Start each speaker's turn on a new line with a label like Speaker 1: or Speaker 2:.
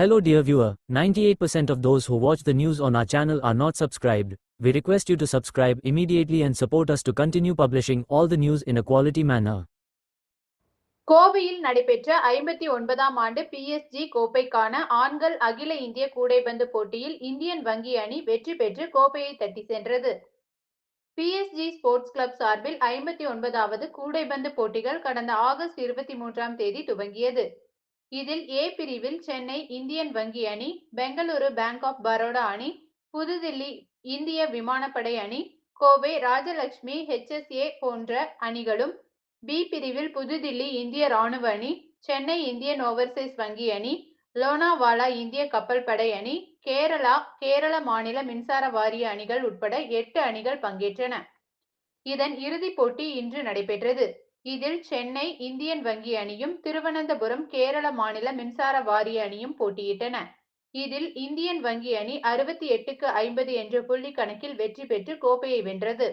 Speaker 1: Hello dear viewer, 98% of those who watch the news on our channel are not subscribed. We request you to subscribe immediately and support us to continue publishing all the news in a quality manner.
Speaker 2: கோவையில் நடைபெற்ற ஐம்பத்தி ஒன்பதாம் ஆண்டு PSG கோப்பைக்கான ஆண்கள் அகில இந்திய கூடைபந்து போட்டியில் இந்தியன் வங்கி அணி வெற்றி பெற்று கோப்பையை தட்டி சென்றது பிஎஸ்ஜி ஸ்போர்ட்ஸ் கிளப் சார்பில் ஐம்பத்தி ஒன்பதாவது கூடைபந்து போட்டிகள் கடந்த ஆகஸ்ட் இருபத்தி மூன்றாம் தேதி துவங்கியது இதில் ஏ பிரிவில் சென்னை இந்தியன் வங்கி அணி பெங்களூரு பேங்க் ஆஃப் பரோடா அணி புதுதில்லி இந்திய விமானப்படை அணி கோவை ராஜலட்சுமி ஹெச்எஸ்ஏ போன்ற அணிகளும் பி பிரிவில் புதுதில்லி இந்திய ராணுவ அணி சென்னை இந்தியன் ஓவர்சீஸ் வங்கி அணி லோனாவாலா இந்திய கப்பல் படை அணி கேரளா கேரள மாநில மின்சார வாரிய அணிகள் உட்பட எட்டு அணிகள் பங்கேற்றன. இதன் இறுதிப் போட்டி இன்று நடைபெற்றது. இதில் சென்னை இந்தியன் வங்கி அணியும் திருவனந்தபுரம் கேரள மாநில மின்சார வாரிய அணியும் போட்டியிட்டன. இதில் இந்தியன் வங்கி அணி அறுபத்தி எட்டுக்கு ஐம்பது என்ற புள்ளி கணக்கில் வெற்றி பெற்று கோப்பையை வென்றது.